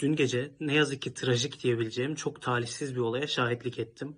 Dün gece ne yazık ki trajik diyebileceğim çok talihsiz bir olaya şahitlik ettim.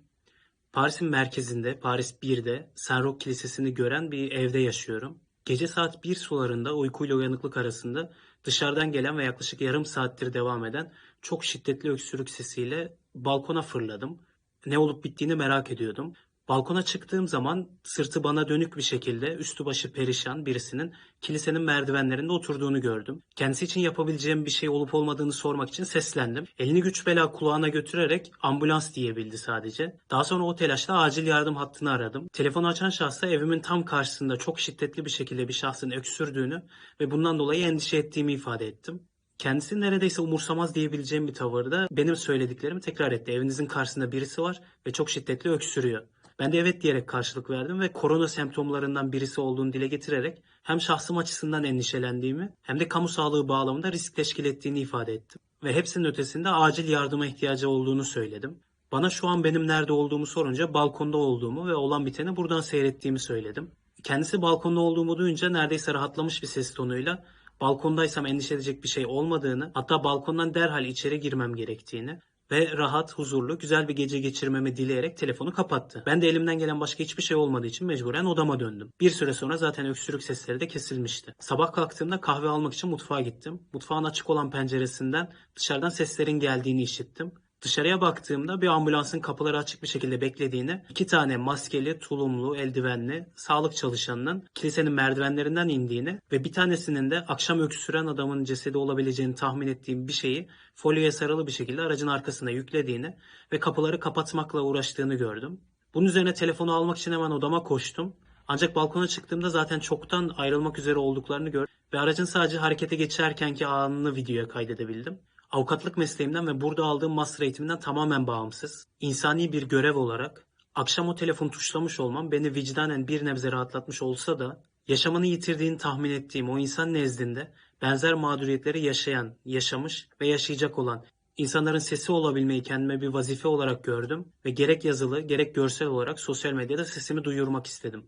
Paris'in merkezinde, Paris 1'de Saint Roch Kilisesi'ni gören bir evde yaşıyorum. Gece saat 1 sularında uykuyla uyanıklık arasında dışarıdan gelen ve yaklaşık yarım saattir devam eden çok şiddetli öksürük sesiyle balkona fırladım. Ne olup bittiğini merak ediyordum. Balkona çıktığım zaman sırtı bana dönük bir şekilde üstü başı perişan birisinin kilisenin merdivenlerinde oturduğunu gördüm. Kendisi için yapabileceğim bir şey olup olmadığını sormak için seslendim. Elini güç bela kulağına götürerek ambulans diyebildi sadece. Daha sonra o telaşla acil yardım hattını aradım. Telefonu açan şahs da evimin tam karşısında çok şiddetli bir şekilde bir şahsın öksürdüğünü ve bundan dolayı endişe ettiğimi ifade ettim. Kendisi neredeyse umursamaz diyebileceğim bir tavırda benim söylediklerimi tekrar etti. Evinizin karşısında birisi var ve çok şiddetli öksürüyor. Ben de evet diyerek karşılık verdim ve korona semptomlarından birisi olduğunu dile getirerek hem şahsım açısından endişelendiğimi hem de kamu sağlığı bağlamında risk teşkil ettiğini ifade ettim. Ve hepsinin ötesinde acil yardıma ihtiyacı olduğunu söyledim. Bana şu an benim nerede olduğumu sorunca balkonda olduğumu ve olan biteni buradan seyrettiğimi söyledim. Kendisi balkonda olduğumu duyunca neredeyse rahatlamış bir ses tonuyla balkondaysam endişe edecek bir şey olmadığını, hatta balkondan derhal içeri girmem gerektiğini ve rahat, huzurlu, güzel bir gece geçirmemi dileyerek telefonu kapattı. Ben de elimden gelen başka hiçbir şey olmadığı için mecburen odama döndüm. Bir süre sonra zaten öksürük sesleri de kesilmişti. Sabah kalktığımda kahve almak için mutfağa gittim. Mutfağın açık olan penceresinden dışarıdan seslerin geldiğini işittim. Dışarıya baktığımda bir ambulansın kapıları açık bir şekilde beklediğini, iki tane maskeli, tulumlu, eldivenli sağlık çalışanının kilisenin merdivenlerinden indiğini ve bir tanesinin de akşam öksüren adamın cesedi olabileceğini tahmin ettiğim bir şeyi folyoya sarılı bir şekilde aracın arkasına yüklediğini ve kapıları kapatmakla uğraştığını gördüm. Bunun üzerine telefonu almak için hemen odama koştum. Ancak balkona çıktığımda zaten çoktan ayrılmak üzere olduklarını gördüm ve aracın sadece harekete geçerkenki anını videoya kaydedebildim. Avukatlık mesleğimden ve burada aldığım master eğitiminden tamamen bağımsız, insani bir görev olarak akşam o telefonu tuşlamış olmam beni vicdanen bir nebze rahatlatmış olsa da yaşamını yitirdiğini tahmin ettiğim o insan nezdinde benzer mağduriyetleri yaşayan, yaşamış ve yaşayacak olan insanların sesi olabilmeyi kendime bir vazife olarak gördüm ve gerek yazılı gerek görsel olarak sosyal medyada sesimi duyurmak istedim.